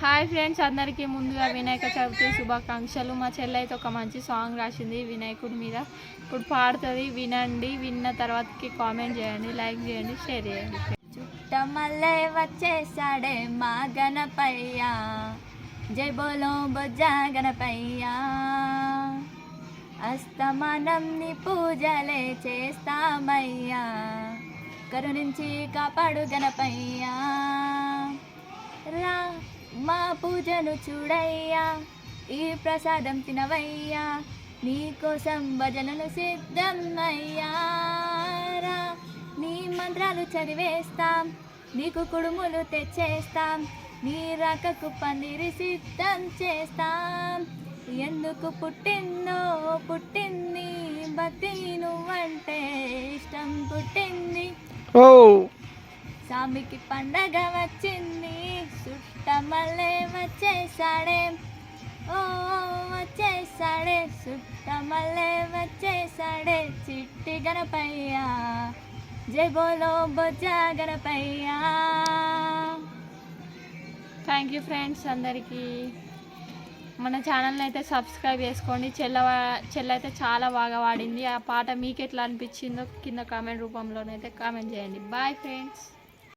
Hi friends అందరికీ ముందుగా వినాయక చవితి శుభాకాంక్షలు. మా చెల్లి అయితే ఒక మంచి సాంగ్ రాసింది వినాయకుడి మీద. ఇప్పుడు పాడుతుంది వినండి విన్న తర్వాతకి కామెంట్ చేయండి లైక్ చేయండి షేర్ చేయండి. చుట్టమల్లే వచ్చేసాడే మా గణపయ్యా. జై బోలో బొజ్జా గణపయ్యా. అస్తమానం పూజలే చేస్తామయ్యా. కరుణించి కాపాడు గణపయ్యా. రా మా పూజను చూడయ్యా ఈ ప్రసాదం తినవయ్యా నీకోసం భజనలు సిద్ధమయ్యా రా. నీ మంత్రాలు చదివేస్తాం నీకు కుడుములు తెచ్చేస్తాం నీ రాకకు పందిరి సిద్ధం చేస్తాం. ఎందుకు పుట్టిందో పుట్టింది భక్తి నువ్వంటే ఇష్టం పుట్టింది. ఓ స్వామికి పండగ వచ్చింది చుట్టమల్లే వచ్చేసాడే ఓ వచ్చేసాడే సుట్టమలే వచ్చేసాడే చిట్టి గణపయ్య. జై బోలో బొజ్జా గణపయ్య. థ్యాంక్ యూ ఫ్రెండ్స్ అందరికీ. మన ఛానల్ని అయితే సబ్స్క్రైబ్ చేసుకోండి. చెల్ల చెల్ల అయితే చాలా బాగా వాడింది ఆ పాట మీకు ఎట్లా అనిపించిందో కింద కామెంట్ రూపంలోనైతే కామెంట్ చేయండి. Bye friends